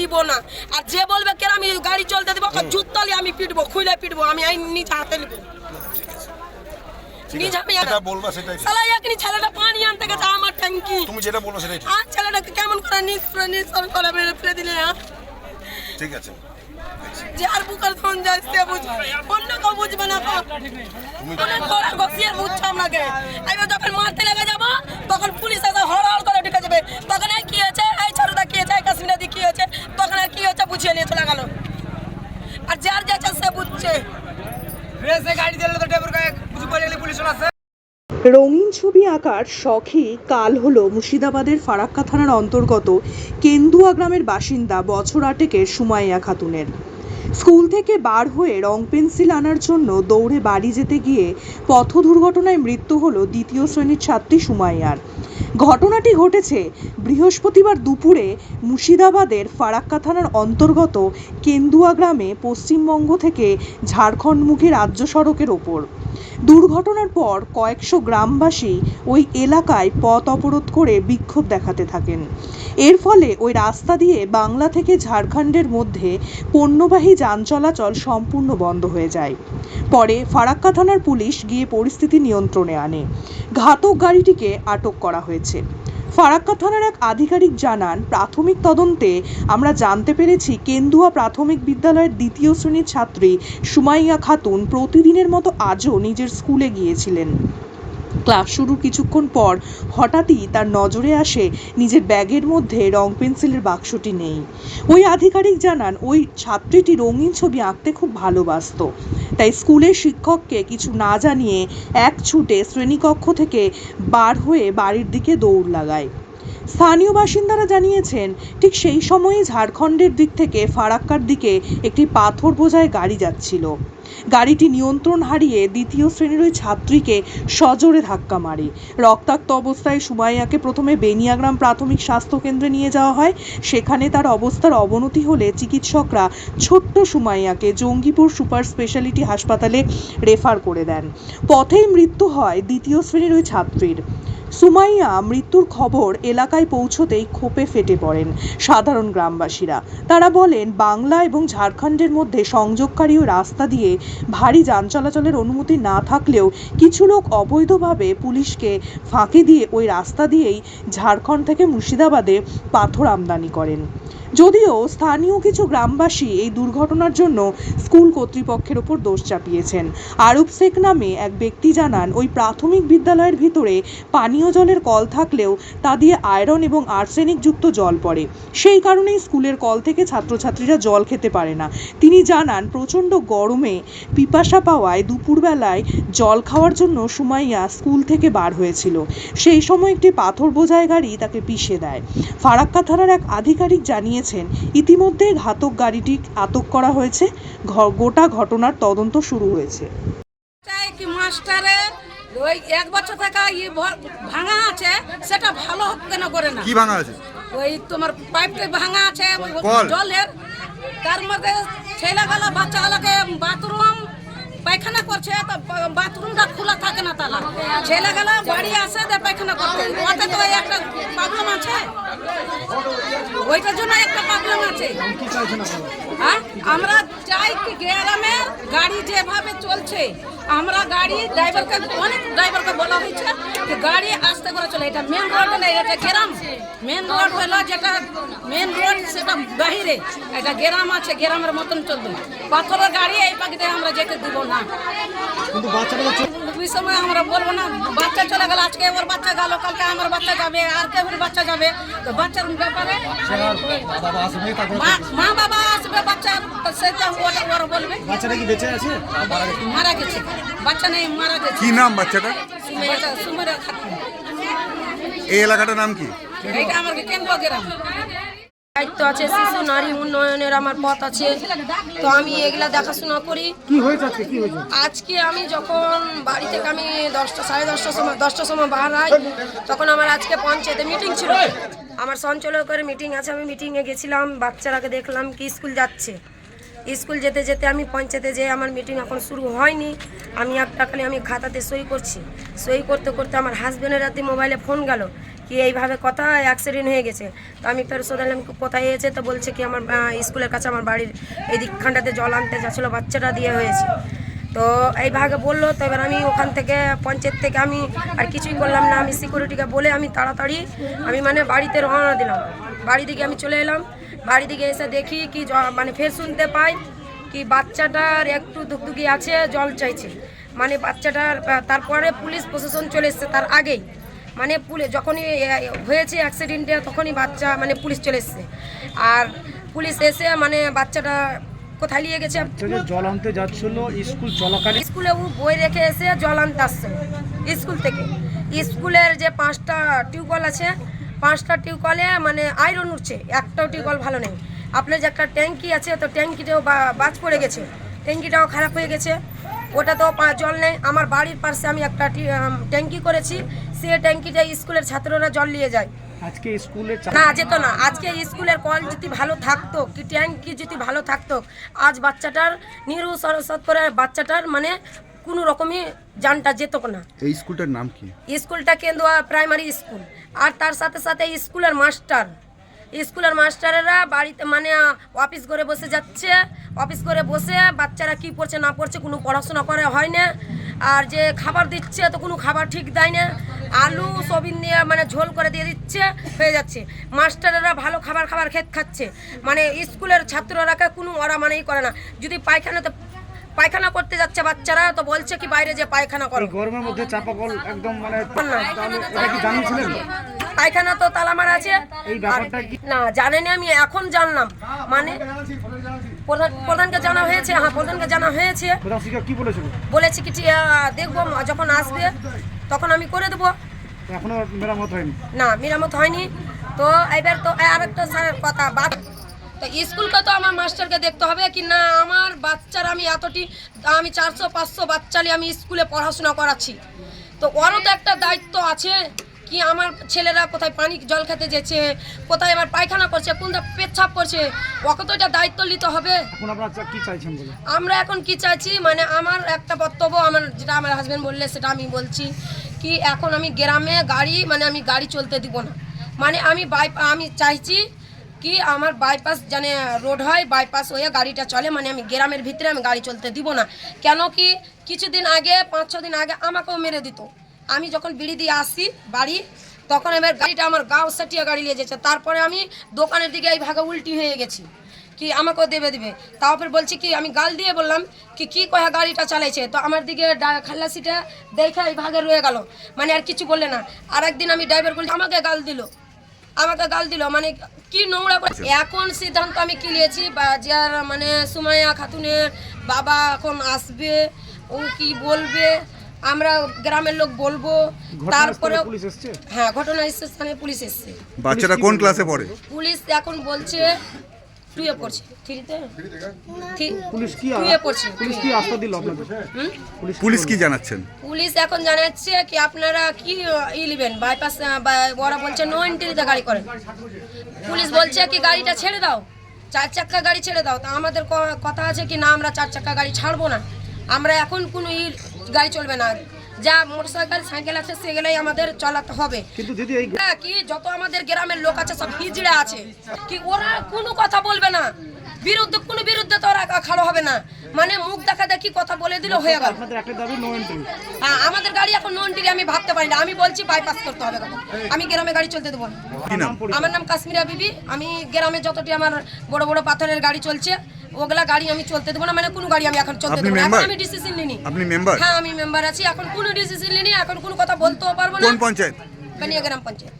দিব না। আর যে বলবে কেন আমি গাড়ি চলতে দেবো ওকে জুততালি আমি পিটবো খুলে পিটবো আমি আইন নিজ হাতে নেব। নিজ আমি যেটা বলবা সেটাই। ঠিক। সালা এখনি ছেলেটা পানি আনতে গেছে আমার ট্যাঙ্কি। তুমি যেটা বলব সেটাই আর ছেলেটাকে কেমন করে নিজ করে করে মেরে ফেলে দিলে? ঠিক আছে। যে আর বুকার যায় সে বুঝবে। অন্য কেউ বুঝবে না অনেক বুঝছে আপনাকে যখন মারতে লেগে যাব তখন পুলিশ করে ঢুকে যাবে। তখন কি হয়েছে এই ছোটটা কি হয়েছে এই কাশ্মীরাদি কি হয়েছে তখন আর কি হয়েছে বুঝিয়ে নিয়ে চলে গেল। আর যার যাচ্ছে সে বুঝছে। রেসে গাড়ি দিলে তো টেবিল গায়ে কিছু বলে গেলে পুলিশ আসে রঙিন ছবি আঁকার শখই কাল হলো মুর্শিদাবাদের ফারাক্কা থানার অন্তর্গত কেন্দুয়া গ্রামের বাসিন্দা বছর আটেকের সুমাইয়া খাতুনের। স্কুল থেকে বার হয়ে রং পেন্সিল আনার জন্য দৌড়ে বাড়ি যেতে গিয়ে পথ দুর্ঘটনায় মৃত্যু হলো দ্বিতীয় শ্রেণির ছাত্রী সুমাইয়ার। ঘটনাটি ঘটেছে বৃহস্পতিবার দুপুরে মুর্শিদাবাদের ফারাক্কা থানার অন্তর্গত কেন্দুয়া গ্রামে পশ্চিমবঙ্গ থেকে ঝাড়খণ্ডমুখী রাজ্য সড়কের ওপর। দুর্ঘটনার পর কয়েকশো গ্রামবাসী ওই এলাকায় পথ অবরোধ করে বিক্ষোভ দেখাতে থাকেন। এর ফলে ওই রাস্তা দিয়ে বাংলা থেকে ঝাড়খণ্ডের মধ্যে পণ্যবাহী যান চলাচল সম্পূর্ণ বন্ধ হয়ে যায়। পরে ফারাক্কা থানার পুলিশ গিয়ে পরিস্থিতি নিয়ন্ত্রণে আনে। ঘাতক গাড়িটিকে আটক করা হয়েছে। ফারাক্কা থানার এক আধিকারিক জানান, প্রাথমিক তদন্তে আমরা জানতে পেরেছি কেন্দুয়া প্রাথমিক বিদ্যালয়ের দ্বিতীয় শ্রেণির ছাত্রী সুমাইয়া খাতুন প্রতিদিনের মতো আজও নিজের স্কুলে গিয়েছিলেন। ক্লাস শুরুর কিছুক্ষণ পর হঠাৎই তার নজরে আসে নিজের ব্যাগের মধ্যে রং পেন্সিলের বাক্সটি নেই। ওই আধিকারিক জানান, ওই ছাত্রীটি রঙিন ছবি আঁকতে খুব ভালোবাসতো। তাই স্কুলের শিক্ষককে কিছু না জানিয়ে এক ছুটে শ্রেণীকক্ষ থেকে বার হয়ে বাড়ির দিকে দৌড় লাগায়। স্থানীয় বাসিন্দারা জানিয়েছেন, ঠিক সেই সময়ই ঝাড়খণ্ডের দিক থেকে ফারাক্কার দিকে একটি পাথর বোঝায় গাড়ি যাচ্ছিল। গাড়িটি নিয়ন্ত্রণ হারিয়ে দ্বিতীয় শ্রেণির ওই ছাত্রীকে সজোরে ধাক্কা মারে। রক্তাক্ত অবস্থায় সুমাইয়াকে প্রথমে বেনিয়াগ্রাম প্রাথমিক স্বাস্থ্য কেন্দ্রে নিয়ে যাওয়া হয়। সেখানে তার অবস্থার অবনতি হলে চিকিৎসকরা ছোট্ট সুমাইয়াকে জঙ্গিপুর সুপার স্পেশালিটি হাসপাতালে রেফার করে দেন। পথেই মৃত্যু হয় দ্বিতীয় শ্রেণির ওই ছাত্রীর। সুমাইয়া মৃত্যুর খবর এলাকায় পৌঁছতেই ক্ষোভে ফেটে পড়েন সাধারণ গ্রামবাসীরা। তারা বলেন, বাংলা এবং ঝাড়খণ্ডের মধ্যে সংযোগকারী রাস্তা দিয়ে ভারী যান চলাচলের অনুমতি না থাকলেও কিছু লোক অবৈধভাবে পুলিশকে ফাঁকি দিয়ে ওই রাস্তা দিয়েই ঝাড়খণ্ড থেকে মুর্শিদাবাদে পাথর আমদানি করেন। যদিও স্থানীয় কিছু গ্রামবাসী এই দুর্ঘটনার জন্য স্কুল কর্তৃপক্ষের ওপর দোষ চাপিয়েছেন। আরুপ শেখ নামে এক ব্যক্তি জানান, ওই প্রাথমিক বিদ্যালয়ের ভিতরে পানীয় জলের কল থাকলেও তা দিয়ে আয়রন এবং আর্সেনিক যুক্ত জল পড়ে। সেই কারণেই স্কুলের কল থেকে ছাত্রছাত্রীরা জল খেতে পারে না। তিনি জানান, প্রচণ্ড গরমে পিপাসা পাওয়ায় দুপুরবেলায় জল খাওয়ার জন্য সুমাইয়া স্কুল থেকে বার হয়েছিল। সেই সময় একটি পাথর বোঝাই গাড়ি তাকে পিষে দেয়। ফারাক্কা থানার এক আধিকারিক জানিয়েছেন ইতিমধ্যে ঘাতক গাড়িটি আটক করা হয়েছে। ঘ- গোটা ঘটনার তদন্ত শুরু হয়েছে। মাস্টারে ওই এক বছর থেকে ই ভাঙা আছে সেটা ভালো হোক কেন করে না? কি ভাঙা আছে? ওই তোমার পাইপটা ভাঙা আছে জলের। তার মধ্যে ছেলেগুলো বাচ্চাগুলোকে বাথরুম পায়খানা করছে তো বাথরুমটা খোলা থাকে না তালা। ছেলেগুলো বাড়ি আসে পায়খানা করতে। ওতে তো একটা প্রবলেম আছে। ওইটার জন্য একটা প্রবলেম আছে। হ্যাঁ? আমরা চাই কি গ্রামে গাড়ি যেভাবে চলছে আমরা গাড়ি ড্রাইভারকে অনেক ড্রাইভারকে বলা হয়েছে যে গাড়ি আস্তে করে চলে। এটা মেন রোড নেই এটা গ্রাম। মেন রোড হলো যেটা মেন রোড সেটা বাহিরে। এটা গ্রাম আছে গ্রামের মতন চলবে। পাথরের গাড়ি এই পাখিতে আমরা যেতে দিব না। ওই সময় আমরা বলব না বাচ্চা চলে গেল আজকে ওর বাচ্চা গেল কালকে আমার বাচ্চা যাবে আর কেউ বাচ্চা যাবে। তো বাচ্চার ব্যাপারে মা- মা বাবা আসবে বাচ্চার সেটা ওটা ওরা বলবে। বাচ্চাটা কি বেঁচে আছে? মারা গেছে। বাচ্চা নেই মারা গেছে। কি নাম বাচ্চাটা সুমেরা সুমেরা খাতুন এই এলাকাটার নাম কি? এইটা আমার কেন্দ্র গ্রাম? দায়িত্ব আছে শিশু নারী উন্নয়নের আমার পথ আছে। তো আমি এগুলা দেখাশোনা করি। আজকে? কি হয়েছে? আজকে আমি যখন বাড়ি থেকে আমি দশটা সাড়ে দশটার সময় দশটার সময় বার হই তখন আমার আজকে পঞ্চায়েতে মিটিং ছিল। আমার সঞ্চালকের মিটিং আছে, আমি মিটিংয়ে গেছিলাম, বাচ্চারাকে দেখলাম কি স্কুল যাচ্ছে। স্কুল যেতে যেতে আমি পঞ্চায়েতে যেয়ে আমার মিটিং এখন শুরু হয়নি। আমি একটা খালি আমি খাতাতে সই করছি। সই করতে করতে আমার হাজব্যান্ডের রাতে মোবাইলে ফোন গেল, কি এইভাবে কথা অ্যাক্সিডেন্ট হয়ে গেছে। তো আমি ফের শোধালাম কোথায় হয়েছে তো বলছে কি আমার স্কুলের কাছে আমার বাড়ির এই দিকখানটাতে জল আনতে যাচ্ছিল, বাচ্চাটা দিয়ে হয়েছে। তো এইভাবে বলল, তো এবার আমি ওখান থেকে, পঞ্চায়েত থেকে আমি আর কিছুই করলাম না। আমি সিকিউরিটিকে বলে আমি তাড়াতাড়ি, আমি মানে বাড়িতে রওনা দিলাম। বাড়ি দিকে আমি চলে এলাম। বাড়ি দিকে এসে দেখি কি মানে ফের শুনতে পাই কি বাচ্চাটার একটু ধুকধুকি আছে, জল চাইছে। মানে বাচ্চাটার তারপরে পুলিশ প্রশাসন চলে এসছে তার আগেই। মানে পুলিশ যখনই হয়েছে অ্যাক্সিডেন্টে তখনই বাচ্চা মানে পুলিশ চলে এসছে। আর পুলিশ এসে মানে বাচ্চাটা কোথায় নিয়ে গেছে? জল আনতে যাচ্ছিল স্কুল চলাকালীন। স্কুলে ও বই রেখে এসে জল আনতে আসছে স্কুল থেকে। স্কুলের যে পাঁচটা টিউবওয়েল আছে পাঁচটা টিউবওয়েলে মানে আয়রন উঠছে একটাও টিউবওয়েল ভালো নেই। আপনার যে একটা ট্যাঙ্কি আছে তো ট্যাঙ্কিটাও বাজ পড়ে গেছে। ট্যাঙ্কিটাও খারাপ হয়ে গেছে। ওটা তো জল নেই। আমার বাড়ির পাশে আমি একটা ট্যাঙ্কি করেছি। সে ট্যাঙ্কিটা স্কুলের ছাত্ররা জল নিয়ে যায়। আজকে স্কুলে না যেত না আজকে স্কুলের কল যদি ভালো থাকতো কি ট্যাঙ্কি যদি ভালো থাকতো আজ বাচ্চাটার নিরু সরস্বত করে বাচ্চাটার মানে কোনো রকমই জানটা যেত না। এই স্কুলটার নাম কি? স্কুলটা কেন্দুয়া প্রাইমারি স্কুল। আর তার সাথে সাথে স্কুলের মাস্টার। স্কুলের মাস্টারেরা বাড়িতে মানে অফিস করে বসে যাচ্ছে। অফিস করে বসে বাচ্চারা কি পড়ছে না পড়ছে কোনো পড়াশোনা করে হয় না। আর যে খাবার দিচ্ছে তো কোনো খাবার ঠিক দেয় না। আলু সবিন দিয়ে মানে ঝোল করে দিয়ে দিচ্ছে হয়ে যাচ্ছে। মাস্টাররা ভালো খাবার খাবার খেত খাচ্ছে। মানে স্কুলের ছাত্ররা কোনো ওরা মানেই করে না। যদি পায়খানাতে পায়খানা করতে যাচ্ছে বাচ্চারা তো বলছে কি বাইরে যে পায়খানা করো। গরমের মধ্যে চাপা কল একদম মানে পায়খানা তো তালা মারা আছে। এই ব্যাপারটা কি? না জানেনি আমি এখন জানলাম। মানে প্রধান- প্রধানকে জানা হয়েছে হ্যাঁ প্রধানকে জানা হয়েছে। বলেছি কি দেখব যখন আসবে তখন আমি করে দেবো। এখনও মেরামত হয়নি? না মেরামত হয়নি। তো এবার তো আর একটা স্যারের কথা বাদ তো স্কুলকে তো আমার মাস্টারকে দেখতে হবে কি না? আমার বাচ্চার আমি এতটি আমি চারশো পাঁচশো বাচ্চালি আমি স্কুলে পড়াশোনা করাচ্ছি। তো ওরও তো একটা দায়িত্ব আছে কি আমার ছেলেরা কোথায় পানি জল খেতে যেছে কোথায় আবার পায়খানা করছে কোনটা পেচ্ছাপ করছে ওকে তো এটা দায়িত্ব নিতে হবে। চাইছেন আমরা এখন কি চাইছি? মানে আমার একটা বক্তব্য আমার যেটা আমার হাজব্যান্ড বললে সেটা আমি বলছি কি এখন আমি গ্রামে গাড়ি মানে আমি গাড়ি চলতে দিব না। মানে আমি বাই আমি চাইছি কি আমার বাইপাস জানে রোড হয় বাইপাস হয়ে গাড়িটা চলে মানে আমি গ্রামের ভিতরে আমি গাড়ি চলতে দিব না। কেন কি কিছুদিন আগে, পাঁচ ছ দিন আগে আমাকেও মেরে দিত। আমি যখন বিড়ি দিয়ে আসি বাড়ি, তখন এবার গাড়িটা আমার গাঁও সাটিয়া গাড়ি নিয়ে যাচ্ছে তারপরে আমি দোকানের দিকে এই ভাগে উল্টি হয়ে গেছি। কি আমাকেও দেবে দিবে। তারপর বলছি কি আমি গাল দিয়ে বললাম কি কি কয়া গাড়িটা চালাইছে? তো আমার দিকে ডা- খাল্লাসিটা দেখে এই ভাগে রয়ে গেল। মানে আর কিছু বললে না। আর একদিন আমি ড্রাইভার বলছি আমাকে গাল দিল। আমাকে গাল দিল। মানে কি নোংরা করে এখন সিদ্ধান্ত আমি কি নিয়েছি? বা যার মানে সুমাইয়া খাতুনের বাবা এখন আসবে ও কি বলবে? আমরা গ্রামের লোক বলব। তারপরে হ্যাঁ ঘটনা স্থানে পুলিশ এসছে। বাচ্চাটা কোন ক্লাসে পড়ে? পুলিশ এখন বলছে টুয়ে পড়ছে। থ্রিতে থ্রি- পুলিশ কি টুয়ে পড়ছে। পুলিশ কি আস্থা দিল আপনাদের? পুলিশ পুলিশ কি জানাচ্ছেন? পুলিশ এখন জানাচ্ছে কি আপনারা কি ই নেবেন? বাইপাস ওরা বলছে নো এন্ট্রিতে গাড়ি করেন পুলিশ বলছে কি গাড়িটা ছেড়ে দাও। চার চাক্কা গাড়ি ছেড়ে দাও। তা আমাদের ক- কথা আছে কি না আমরা চার চাক্কা গাড়ি ছাড়বো না। আমরা এখন কোনো ই গাড়ি চলবে না। যা মোটরসাইকেল সাইকেল আছে সেগুলোই আমাদের চালাতে হবে। কিন্তু দিদি এই হ্যাঁ, কি যত আমাদের গ্রামের লোক আছে সব হিজড়া আছে। কি ওরা কোনো কথা বলবে না? বিরুদ্ধে কোনো বিরুদ্ধে তো ওরা খাড়ো হবে না। মানে মুখ দেখা দেখি কথা বলে দিল হয়ে গেল। নো এন্ট্রি হ্যাঁ আমাদের গাড়ি এখন নন টিকে আমি ভাবতে পারি না। আমি বলছি বাইপাস করতে হবে আমি গ্রামে গাড়ি চলতে দেবো না। আমার নাম কাশ্মীরা বিবি। আমি গ্রামে যতটি আমার বড় বড় পাথরের গাড়ি চলছে ওগুলা গাড়ি আমি চলতে দেবো না। মানে কোনো গাড়ি আমি এখন চলতে দেবো না। আমি ডিসিশন নিনি আপনি মেম্বার হ্যাঁ আমি মেম্বার আছি। এখন কোনো ডিসিশন নিনি এখন কোনো কথা বলতেও পারব না। কোন পঞ্চায়েত? বানিয়া গ্রাম পঞ্চায়েত।